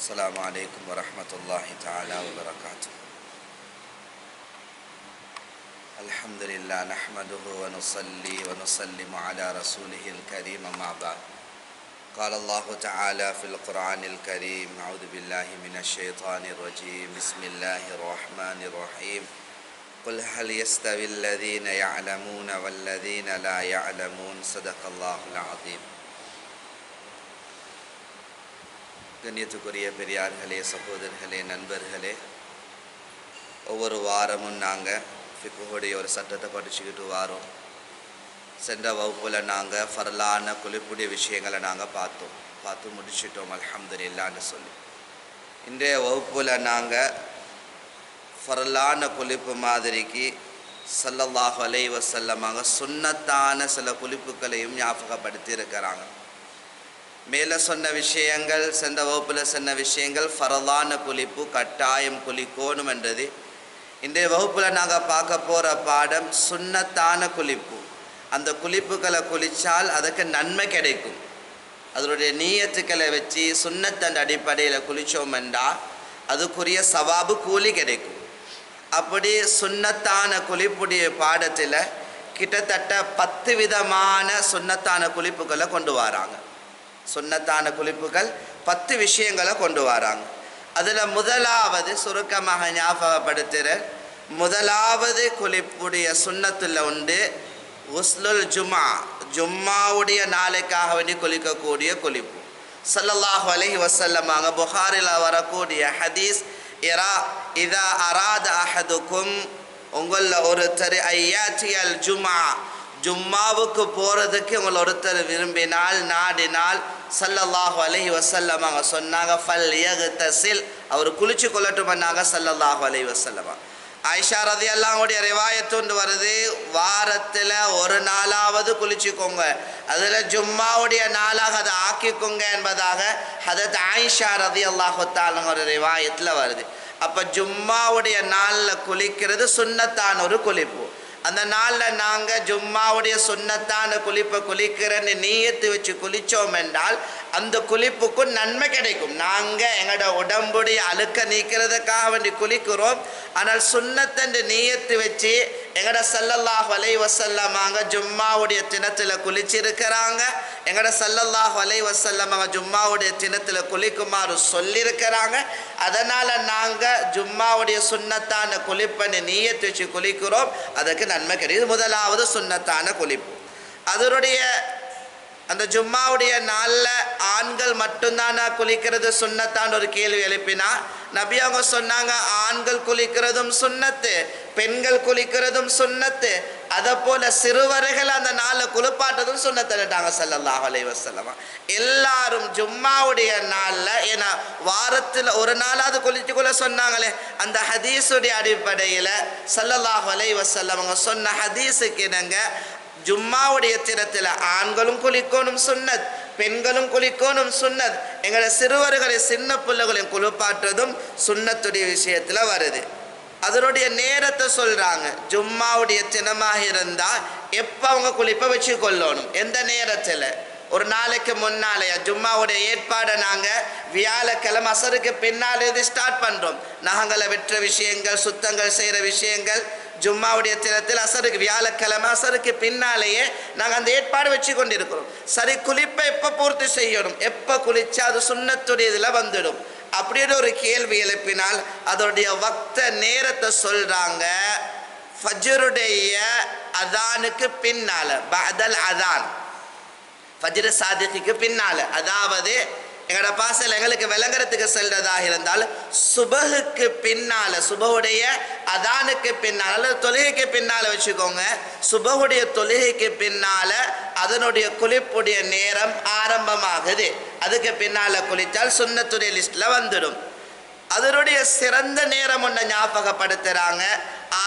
السلام عليكم ورحمة الله تعالى وبركاته. الحمد لله نحمده ونصلي ونسلم على رسوله الكريم أما بعد. قال الله تعالى في القرآن الكريم أعوذ بالله من الشيطان الرجيم. بسم الله الرحمن الرحيم. قل هل يستوي الذين يعلمون والذين لا يعلمون؟ صدق الله العظيم. கண்ணியத்துக்குரிய பெரியார்களே சகோதரர்களே நண்பர்களே ஒவ்வொரு வாரமும் நாங்கள் ஃபிக்குடைய ஒரு சட்டத்தை படிச்சுக்கிட்டு வாரோம். சென்ற வகுப்பில் நாங்கள் ஃபரலான குளிப்புடைய விஷயங்களை நாங்கள் பார்த்தோம். பார்த்து முடிச்சிட்டோம் அல்ஹம்துலில்லான்னு சொல்லி. இன்றைய வகுப்பில் நாங்கள் ஃபரலான குளிப்பு மாதிரிக்கு ஸல்லல்லாஹு அலைஹி செல்லமாக சுன்னத்தான சில குளிப்புகளையும் ஞாபகப்படுத்தி இருக்கிறாங்க மேலே சொன்ன விஷயங்கள் சென்ற வகுப்பில் சொன்ன விஷயங்கள் ஃபரதான குளிப்பு கட்டாயம் குளிக்கோணும் என்றது இன்றைய வகுப்பில் நாங்கள் பார்க்க போகிற பாடம் சுண்ணத்தான குளிப்பு. அந்த குளிப்புகளை குளித்தால் அதுக்கு நன்மை கிடைக்கும். அதனுடைய நீயத்துக்களை வச்சு சுண்ணத்தன் அடிப்படையில் குளித்தோம் என்றால் அதுக்குரிய சவாபு கூலி கிடைக்கும். அப்படி சுண்ணத்தான குளிப்புடைய பாடத்தில் கிட்டத்தட்ட பத்து விதமான சுண்ணத்தான குளிப்புகளை கொண்டு வராங்க. சுன்னத்தான குளிப்புகள் பத்து விஷயங்களை கொண்டு வராங்க. அதில் முதலாவது சுருக்கமாக ஞாபகப்படுத்துகிற முதலாவது குளிப்புடைய சுன்னத்தில் உண்டு உஸ்லுல் ஜுமா ஜும்மாவுடைய நாளைக்காக வேண்டி குளிக்கக்கூடிய குளிப்பு. ஸல்லல்லாஹு அலஹி வசல்லமாக புகாரில் வரக்கூடிய ஹதீஸ் இரா இதா அராத அஹதுக்கும் உங்களில் ஒருத்தர் ஐயாச்சியல் ஜுமா ஜும்மாவுக்கு போகிறதுக்கு உங்களை ஒருத்தர் விரும்பினால் நாடினால் சல்லல்லாஹு அலஹி வசல்லம் அவங்க சொன்னாங்க ஃபல் யகுதசில். அவர் குளிச்சு கொள்ளட்டுமன்னாங்க சல்லல்லாஹு அலஹி வசல்லமா ஐஷா ரதி அல்லாவுடைய ரிவாயத்துண்டு வருது வாரத்தில் ஒரு நாளாவது குளிச்சுக்கோங்க. அதில் ஜும்மாவுடைய நாளாக அதை ஆக்கிக்கோங்க என்பதாக ஹதத் ஆயிஷா ரதி அல்லாஹுத்தாலுங்க ஒரு ரிவாயத்தில் வருது. அப்போ ஜும்மாவுடைய நாளில் குளிக்கிறது சுன்னத்தான ஒரு குளிப்பு. அந்த நாளில் நாங்கள் ஜும்மாவுடைய சுண்ணத்தான குளிப்பை குளிக்கிறேன்னு நீயத்து வச்சு குளித்தோம் என்றால் அந்த குளிப்புக்கும் நன்மை கிடைக்கும். நாங்கள் எங்களோட உடம்புடைய அழுக்க நீக்கிறதுக்காக வேண்டி குளிக்கிறோம். ஆனால் சுண்ணத்தண்டு நீயத்து வச்சு எங்கட சல்லல்லாஹ் வலை வசல்லமாங்க ஜும்மாவுடைய தினத்தில் குளிச்சிருக்கிறாங்க. எங்கட சல்லல்லாஹ் வலை வசல்லமாங்க ஜும்மாவுடைய தினத்தில் குளிக்குமாறு சொல்லியிருக்கிறாங்க அதனால் நாங்கள் ஜும்மாவுடைய சுண்ணத்தான குளிப்பன்னு நீயத்து வச்சு குளிக்கிறோம். அதுக்கு நன்மை கிடையாது முதலாவது சுண்ணத்தான குளிப்பு. அதனுடைய அந்த ஜும்மாவுடைய நாளில் ஆண்கள் மட்டும்தானா குளிக்கிறது சுண்ணத்தான் ஒரு கேள்வி எழுப்பினா நபி அவங்க சொன்னாங்க ஆண்கள் குளிக்கிறதும் சுண்ணத்து பெண்கள் குளிக்கிறதும் சுண்ணத்து. அதை போல சிறுவர்கள் அந்த நாளில் குளிப்பாட்டதும் சுண்ணத்துட்டாங்க சல்லாஹ் அலை வசல்லமா எல்லாரும் ஜும்மாவுடைய நாளில் ஏன்னா வாரத்தில் ஒரு நாளாவது குளிச்சு கொள்ள சொன்னாங்களே அந்த ஹதீஸுடைய அடிப்படையில் சல்லல்லாஹ் அலை வசல்லவங்க சொன்ன ஹதீஸுக்கு இணங்க ஜும்மாவுடைய தினத்தில் ஆண்களும் குளிக்கணும் சுண்ணத் பெண்களும் குளிக்கணும் சுண்ணத் எங்களை சிறுவர்களை சின்ன பிள்ளைகளையும் குளிப்பாட்டுறதும் சுண்ணத்துடைய விஷயத்தில் வருது. அதனுடைய நேரத்தை சொல்கிறாங்க ஜும்மாவுடைய தினமாக இருந்தால் எப்போ அவங்க குளிப்பை வச்சு கொள்ளணும் எந்த நேரத்தில்? ஒரு நாளைக்கு முன்னாலேயா? ஜும்மாவுடைய ஏற்பாடை நாங்கள் வியாழக்கிழமை அசருக்கு பின்னால் இது ஸ்டார்ட் பண்ணுறோம் நகங்களை வெற்ற விஷயங்கள் சுத்தங்கள் செய்கிற விஷயங்கள் ஜும்மாவுடைய தினத்தில் அசருக்கு வியாழக்கிழமை அசருக்கு பின்னாலேயே நாங்கள் அந்த ஏற்பாடு வச்சு கொண்டிருக்கிறோம் சரி குளிப்பை எப்போ பூர்த்தி செய்யணும்? எப்போ குளிச்சா அது சுண்ணத்துடைய இதில் வந்துடும்? அப்படின்னு ஒரு கேள்வி எழுப்பினால் அதோடைய வக்த நேரத்தை சொல்கிறாங்க ஃபஜருடைய அதானுக்கு பின்னால் பதல் அதான். ஃபஜ்ர சாதிக்கு பின்னால் அதாவது எங்களோட பாசல் எங்களுக்கு விளங்குறதுக்கு செல்றதாக இருந்தால் சுபகுக்கு பின்னால் சுபகுடைய அதானுக்கு பின்னால் அல்லது தொழுகைக்கு பின்னால் வச்சுக்கோங்க. சுபகுடைய தொழுகைக்கு பின்னால் அதனுடைய குளிப்புடைய நேரம் ஆரம்பமாகுது. அதுக்கு பின்னால் குளித்தால் சுண்ணத்துடைய லிஸ்ட்டில் வந்துடும். அதனுடைய சிறந்த நேரம் ஒன்றை ஞாபகப்படுத்துகிறாங்க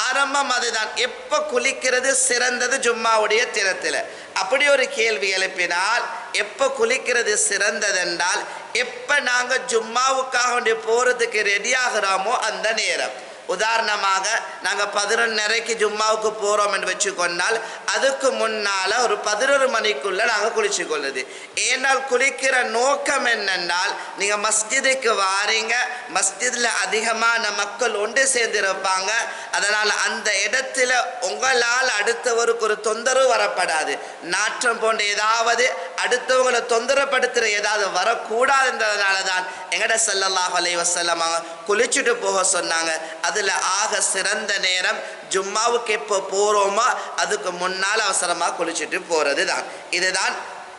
ஆரம்பம் அதுதான். எப்போ குளிக்கிறது சிறந்தது ஜும்மாவுடைய தினத்தில் அப்படி ஒரு கேள்வி எழுப்பினால் எப்போ குளிக்கிறது சிறந்ததென்றால் எப்போ நாங்கள் ஜும்மாவுக்காக வேண்டி போகிறதுக்கு ரெடி ஆகிறோமோ அந்த நேரம். உதாரணமாக நாங்கள் பதினொன்னரைக்கு ஜும்மாவுக்கு போகிறோம் என்று வச்சுக்கொண்டால் அதுக்கு முன்னால் ஒரு பதினொரு மணிக்குள்ளே நாங்கள் குளிச்சு கொள்ளுது ஏனால் குளிக்கிற நோக்கம் என்னென்னால் நீங்கள் மஸ்ஜிதுக்கு வாரீங்க மஸ்ஜிதில் அதிகமான மக்கள் ஒன்று சேர்ந்திருப்பாங்க. அதனால் அந்த இடத்துல உங்களால் அடுத்தவருக்கு ஒரு தொந்தரவு வரப்படாது. நாற்றம் போன்ற ஏதாவது அடுத்தவங்களை தொந்தரப்படுத்துகிற ஏதாவது வரக்கூடாதுன்றதுனால தான் எங்கட செல்லல்லாஹ் அலைஹி வஸல்லம் குளிச்சுட்டு போக சொன்னாங்க. அதில் ஆக சிறந்த நேரம் ஜும்மாவுக்கு எப்போ போகிறோமோ அதுக்கு முன்னால் அவசரமாக குளிச்சுட்டு போகிறது தான் இதுதான்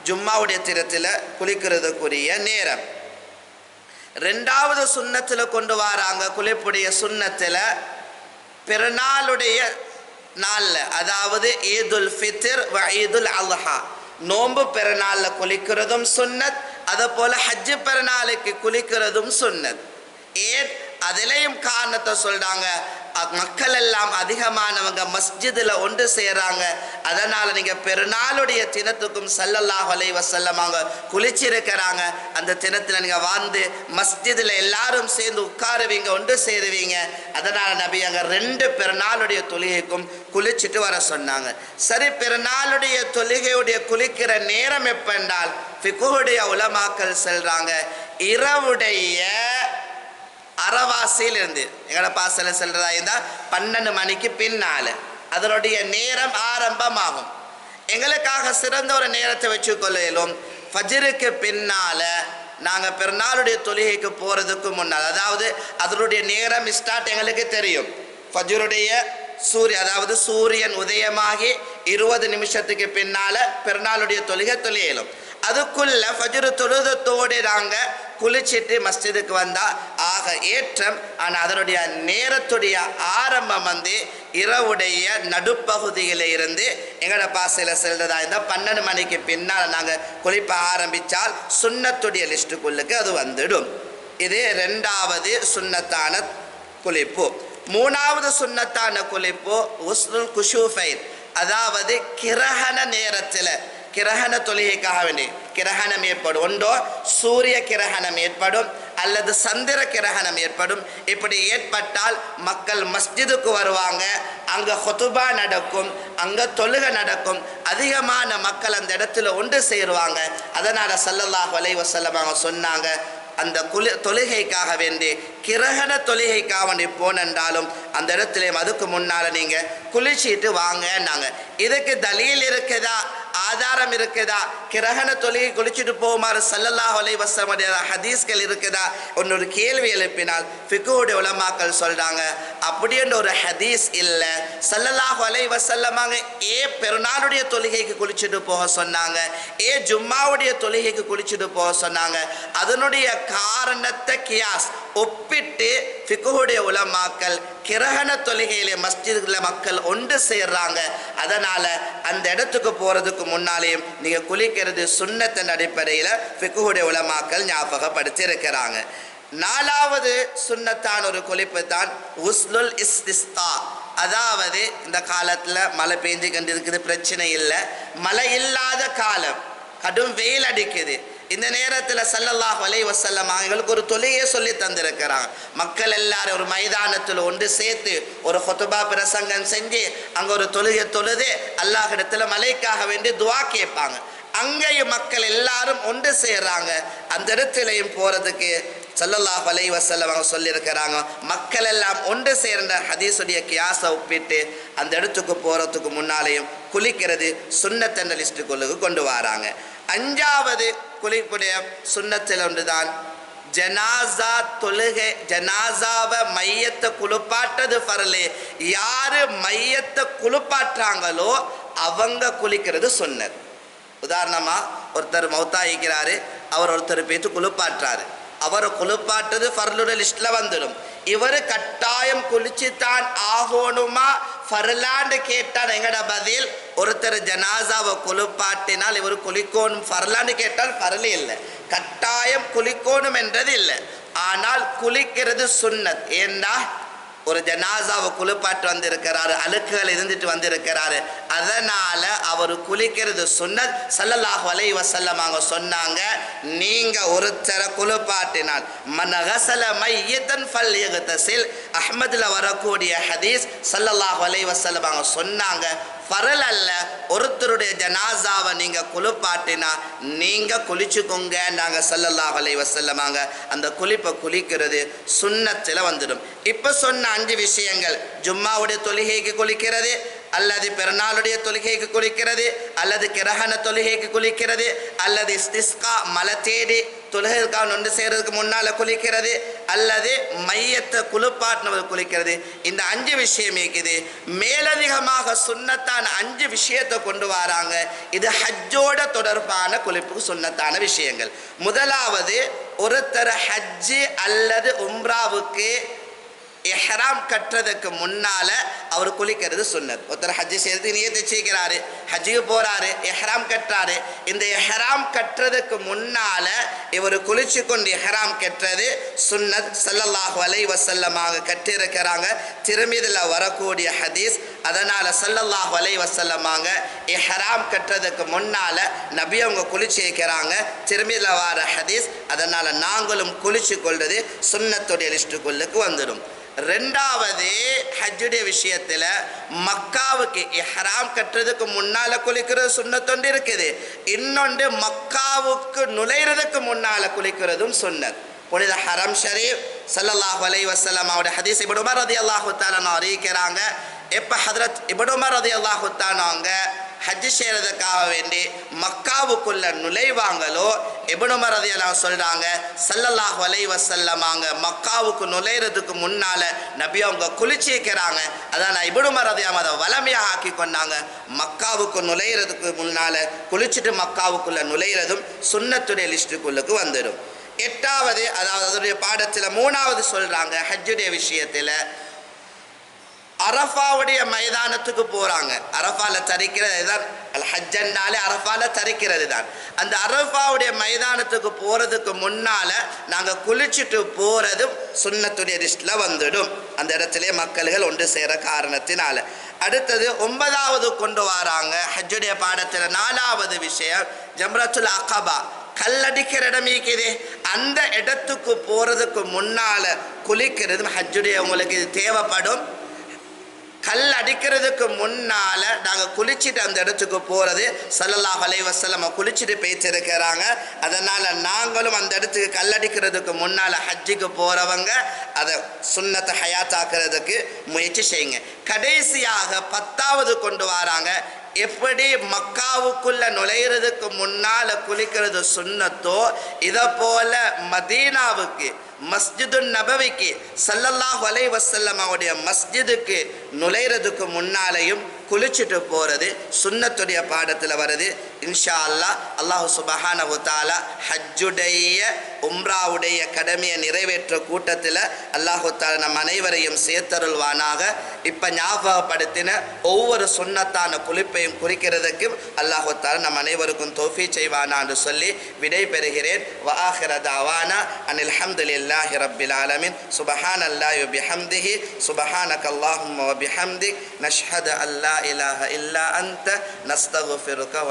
ஜும்மாவுடைய திறத்தில் குளிக்கிறதுக்குரிய நேரம். ரெண்டாவது சுண்ணத்தில் கொண்டு வராங்க. குளிப்புடைய சுண்ணத்தில் பிறநாளுடைய நாளில் அதாவது ஈதுல் ஃபித்ர் வ ஈதுல் அல்ஹா. நோன்பு பெருநாளில் குளிக்கிறதும் சுன்னத் அதை போல் ஹஜ்ஜு பெருநாளுக்கு குளிக்கிறதும் சுன்னத் ஏன்? அதிலையும் காரணத்தை சொல்றாங்க. மக்கள் எல்லாம் அதிகமானவங்க மஸ்ஜிதில் ஒன்று செய்கிறாங்க அதனால் நீங்கள் பெருநாளுடைய தினத்துக்கும் ஸல்லல்லாஹு அலைஹி வசல்லமாங்க குளிச்சிருக்கிறாங்க. அந்த தினத்தில் நீங்கள் வாழ்ந்து மஸ்ஜிதில் எல்லாரும் சேர்ந்து உட்காருவீங்க ஒன்று சேருவீங்க. அதனால் நபி அங்கே ரெண்டு பெருநாளுடைய தொழுகைக்கும் குளிச்சுட்டு வர சொன்னாங்க. சரி பெருநாளுடைய தொழுகையுடைய குளிக்கிற நேரம் எப்பென்றால் ஃபிகுடைய உலமாக்கல் செல்கிறாங்க இரவுடைய அறவாசியில் இருந்து எங்களோட பாசல செல்றதா இருந்தால் பன்னெண்டு மணிக்கு பின்னால். அதனுடைய நேரம் ஆரம்பமாகும். எங்களுக்காக சிறந்த ஒரு நேரத்தை வச்சுக்கொள்ளும். ஃபஜருக்கு பின்னால் நாங்கள் பெருநாளுடைய தொழுகைக்கு போகிறதுக்கு முன்னால் அதாவது அதனுடைய நேரம் ஸ்டார்ட் எங்களுக்கு தெரியும். ஃபஜ்ருடைய சூரிய அதாவது சூரியன் உதயமாகி இருபது நிமிஷத்துக்கு பின்னால் பெருநாளுடைய தொழுகை தொழிலும் அதுக்குள்ள ஃபஜ்ரு தொழுதத்தோடு நாங்கள் குளிச்சிட்டு மஸ்ஜிதுக்கு வந்தா ஆக ஏற்றம் ஆனால் அதனுடைய நேரத்துடைய ஆரம்பம் வந்து இரவுடைய நடுப்பகுதியில் இருந்து எங்களோட பாசையில் செல்றதா இருந்தால் பன்னெண்டு மணிக்கு பின்னால் நாங்கள் குளிப்ப ஆரம்பித்தால் சுண்ணத்துடைய லிஸ்ட்டுக்குள்ளுக்கு அது வந்துடும். இது ரெண்டாவது சுண்ணத்தான குளிப்பு. மூணாவது சுண்ணத்தான குளிப்பு உஸ்ருல் குஷூஃபைன். அதாவது கிரகண நேரத்தில் கிரகண தொழுகைக்காக வேண்டி. கிரகணம் ஏற்படும். ஒன்றோ சூரிய கிரகணம் ஏற்படும் அல்லது சந்திர கிரகணம் ஏற்படும். இப்படி ஏற்பட்டால் மக்கள் மஸ்ஜிதுக்கு வருவாங்க. அங்கே ஹொத்துபா நடக்கும் அங்கே தொழுகை நடக்கும். அதிகமான மக்கள் அந்த இடத்துல ஒன்று சேருவாங்க. அதனால் சல்லல்லாஹ் அலைஹி அவங்க சொன்னாங்க அந்த குளி தொழுகைக்காக வேண்டி. கிரகண தொழுகைக்காக வேண்டி போனென்றாலும் அந்த இடத்துல அதுக்கு முன்னால் நீங்கள் குளிச்சிட்டு வாங்கன்னாங்க. இதுக்கு தலீல் இருக்குதா? ஆதாரம் இருக்குதா? கிரகண தொழுகை குளிச்சுட்டு போகுமாறு சல்லல்லாஹ் அலை வஸல்லம் ஹதீஸ்கள் இருக்குதா? ஒன்னொரு கேள்வி எழுப்பினால் ஃபிக்குடைய உலமாக்கள் சொல்கிறாங்க அப்படின்ற ஒரு ஹதீஸ் இல்லை. சல்லல்லாஹ் அலை வசல்லமாங்க ஏ பெருநாளுடைய தொழுகைக்கு குளிச்சுட்டு போக சொன்னாங்க ஏ ஜும்மாவுடைய தொழுகைக்கு குளிச்சுட்டு போக சொன்னாங்க. அதனுடைய காரணத்தை கியாஸ் ஒப்பிட்டு ஃபிக்குடைய உலமாக்கல் கிரகண தொழுகையிலே மஸ்ஜிதில் மக்கள் ஒன்று சேர்றாங்க. அதனால அந்த இடத்துக்கு போறதுக்கு முன்னாலேயும் நீங்க குளிக்கிறது சுண்ணத்தின் அடிப்படையில் ஃபிக்குடைய உலமாக்கல் ஞாபகப்படுத்தி இருக்கிறாங்க நாலாவது சுண்ணத்தான் ஒரு குளிப்பு தான் உஸ்லுல் இஸ்திஸ்தா. அதாவது இந்த காலத்தில் மழை பெஞ்சு கண்டு இருக்குது பிரச்சனை இல்லை. மழை இல்லாத காலம். கடும் வெயில் அடிக்குது. இந்த நேரத்தில் சல்லல்லாஹ் அலைஹி வசல்லம் அவங்களுக்கு ஒரு தொழுகையை சொல்லி தந்திருக்கிறாங்க மக்கள் எல்லாரும் ஒரு மைதானத்தில் ஒன்று சேர்த்து ஒரு ஹொத்துபா பிரசங்கம் செஞ்சு அங்கே ஒரு தொழுகை தொழுது அல்லாஹிடத்தில் மலைக்காக வேண்டி துவா கேட்பாங்க. அங்கேயும் மக்கள் எல்லாரும் ஒன்று சேர்றாங்க. அந்த இடத்துலையும் போகிறதுக்கு சல்லல்லாஹ் அலைஹி வசல்லம் அவங்க சொல்லியிருக்கிறாங்க. மக்கள் எல்லாம் ஒன்று சேர்ந்த ஹதீஸுடைய கியாசை ஒப்பிட்டு அந்த இடத்துக்கு போகிறதுக்கு முன்னாலேயும் குளிக்கிறது சுண்ணத்தன்ற லிஸ்ட்டு கொள்ளுக்கு கொண்டு வராங்க. அஞ்சாவது குளிப்புடைய சுண்ணத்தில் ஒன்றுதான். ஜனாசா தொழுகை ஜனாசாவை மையத்தை குளிப்பாட்டது பரலே. யாரு மையத்தை குளிப்பாட்டுறாங்களோ அவங்க குளிக்கிறது சொன்னது உதாரணமா ஒருத்தர் மௌத்தாயிக்கிறாரு அவர் ஒருத்தர் பேத்து குளிப்பாட்டுறாரு. அவரை குளிப்பாட்டது ஃபர்லுடைய லிஸ்ட்ல வந்துடும் இவர் கட்டாயம் குளிச்சுத்தான் ஆகணுமா ஃபர்லாண்டு கேட்டால் எங்கட பதில் ஒருத்தர் ஜனாசாவை குளிப்பாட்டினால் இவர் குளிக்கோணும் ஃபர்லான்னு கேட்டால் ஃபர்லி இல்லை கட்டாயம் குளிக்கணும் என்றது இல்லை ஆனால் குளிக்கிறது சுண்ணத் ஏன்னா ஒரு ஜனாசாவை குளிப்பாட்டு வந்திருக்கிறாரு அழுக்குகள் இருந்துட்டு வந்திருக்கிறாரு. அதனால அவர் குளிக்கிறது சுன்னத் சல்லல்லாஹ் வலை வசல்லம் அவங்க சொன்னாங்க நீங்க ஒருத்தரை குளிப்பாட்டினால் மனகசல மையத்தன் ஃபல் யகதசில் அஹ்மதுல வரக்கூடிய ஹதீஸ் சல்லல்லாஹ் வலை வசல்லம் அவங்க சொன்னாங்க. ஃபரல் அல்ல ஒருத்தருடைய ஜனாசாவை நீங்கள் குளிப்பாட்டினா நீங்கள் குளிச்சுக்கோங்க நாங்க ஸல்லல்லாஹு அலைஹி வஸல்லமாங்க அந்த குளிப்பை குளிக்கிறது சுண்ணத்தில் வந்துடும். இப்போ சொன்ன அஞ்சு விஷயங்கள் ஜும்மாவுடைய தொழுகைக்கு குளிக்கிறது அல்லது பிறநாளுடைய தொழுகைக்கு குளிக்கிறது அல்லது கிரகண தொழுகைக்கு குளிக்கிறது அல்லது இஸ்திஸ்கா மலை தேடி தொழுகைக்காக ஒன்று செய்கிறதுக்கு முன்னால் குளிக்கிறது அல்லது மையத்தை குளிப்பாட்டினவர் குளிக்கிறது. இந்த அஞ்சு விஷயம் இருக்குது. மேலதிகமாக சுன்னத்தான அஞ்சு விஷயத்தை கொண்டு வராங்க. இது ஹஜ்ஜோட தொடர்பான குளிப்புக்கு சுண்ணத்தான விஷயங்கள். முதலாவது ஒருத்தர் ஹஜ்ஜு அல்லது உம்ராவுக்கு எஹராம் கட்டுறதுக்கு முன்னால் அவர் குளிக்கிறது சொன்னது. ஒருத்தர் ஹஜ்ஜு செய்யறதுக்கு நியத்தை செய்கிறாரு ஹஜ்ஜுக்கு போகிறாரு எஹ்ராம் கட்டுறாரு இந்த எஹ்ராம் கட்டுறதுக்கு முன்னால் இவர் குளிச்சு கொண்டு எஹ்ராம் கட்டுறது சுன்னத் சல்லல்லாஹு அலை வசல்லமாக கட்டியிருக்கிறாங்க திருமிதில் வரக்கூடிய ஹதீஸ் அதனால் சல்லல்லாஹு அலை வசல்லமாக எஹ்ராம் கட்டுறதுக்கு முன்னால் நபி அவங்க குளிச்சு வைக்கிறாங்க திருமிதில் வர ஹதீஸ் அதனால் நாங்களும் குளிச்சு கொள்வது சுன்னத்துடைய லிஸ்ட்டுக்குள்ளுக்கு வந்துடும் ரெண்டாவது ஹஜ்ஜுடைய விஷயத்தில் மக்காவுக்கு ஹராம் கட்டுறதுக்கு முன்னால் குளிக்கிறது சுண்ணத்தொண்டு இருக்குது. இன்னொன்று மக்காவுக்கு நுழையிறதுக்கு முன்னால் குளிக்கிறதும் சுன்னத் புனித ஹரம் ஷரீப் சல்லல்லாஹ் அலை வசலம் அவருடைய ஹதீஸ் இபடுமர் ரதி அல்லாஹு தாலா அறிவிக்கிறாங்க. எப்போ ஹதரத் இபடுமர் ரதி அல்லாஹு தானாங்க ஹஜ் செய்கிறதுக்காக வேண்டி மக்காவுக்குள்ள நுழைவாங்களோ? இப்னு உமர் ரலியல்லாஹு சொல்றாங்க ஸல்லல்லாஹு அலைஹி மக்காவுக்கு நுழையிறதுக்கு முன்னால நபி அவங்க குளிச்சிக்கிறாங்க அதான் இப்னு உமர் அதை வளமையாக ஆக்கி கொண்டாங்க. மக்காவுக்கு நுழையிறதுக்கு முன்னால குளிச்சுட்டு மக்காவுக்குள்ள நுழையிறதும் சுண்ணத்துடைய லிஸ்ட்டுக்குள்ளுக்கு வந்துடும். எட்டாவது அதாவது அதனுடைய பாடத்தில் மூணாவது சொல்றாங்க ஹஜ்ஜுடைய விஷயத்தில் அரஃபாவுடைய மைதானத்துக்கு போறாங்க. அரஃபாவில் தரிக்கிறது தான் அல் ஹஜ்ஜன்னாலே அரஃபால தரிக்கிறது தான். அந்த அரஃபாவுடைய மைதானத்துக்கு போறதுக்கு முன்னால நாங்க குளிச்சுட்டு போறதும் சுண்ணத்துடைய லிஸ்ட்ல வந்துடும். அந்த இடத்துல மக்கள்கள் ஒன்று சேர காரணத்தினால. அடுத்தது ஒன்பதாவது கொண்டு வராங்க. ஹஜ்ஜுடைய பாடத்தில் நாலாவது விஷயம் ஜம்ரத்துல் அகபா. கல்லடிக்கிற இடம் இருக்குது. அந்த இடத்துக்கு போறதுக்கு முன்னால குளிக்கிறது ஹஜ்ஜுடைய உங்களுக்கு இது தேவைப்படும். கல் அடிக்கிறதுக்கு முன்னால நாங்கள் குளிச்சுட்டு அந்த இடத்துக்கு போறது சல்லல்லா அலைஹி குளிச்சுட்டு பேச்சிருக்கிறாங்க அதனால நாங்களும் அந்த இடத்துக்கு கல் அடிக்கிறதுக்கு முன்னால ஹஜ்ஜுக்கு போறவங்க அதை சுண்ணத்தை ஹயாத்தாக்குறதுக்கு முயற்சி செய்யுங்க. கடைசியாக பத்தாவது கொண்டு வராங்க. எப்படி மக்காவுக்குள்ள நுழையிறதுக்கு முன்னால குளிக்கிறது சுண்ணத்தோ இதை போல மதீனாவுக்கு மஸ்ஜிது நபவிக்கு சல்லல்லாஹ் அலைஹி வஸல்லம் அவருடைய மஸ்ஜிதுக்கு நுழையிறதுக்கு முன்னாலையும் குளிச்சுட்டு போகிறது சுண்ணத்துடைய பாடத்தில் வருது. இன்ஷா அல்லாஹ் அல்லாஹு சுபஹான தஆலா ஹஜ்ஜுடைய உம்ராவுடைய கடமையை நிறைவேற்ற கூட்டத்தில் அல்லாஹு தாலா நம் அனைவரையும் சேர்த்தருள்வானாக. இப்போ ஞாபகப்படுத்தின ஒவ்வொரு சுண்ணத்தான குளிப்பையும் குறிக்கிறதுக்கு அல்லாஹு தாலா நம் அனைவருக்கும் தோஃபி செய்வானான்னு சொல்லி விடை பெறுகிறேன் வாஹிரதாவானா அனில் ஹம்துலில்லாஹி ரப்பில் ஆலமின். சுபஹான் அல்லாஹ் பிஹம்திஹி சுபஹானக் அல்லாஹும் பிஹம்திக். நஷ்ஹது அல்லா இலாஹ இல்லா அன்த நஸ்தகுஃபிருக வ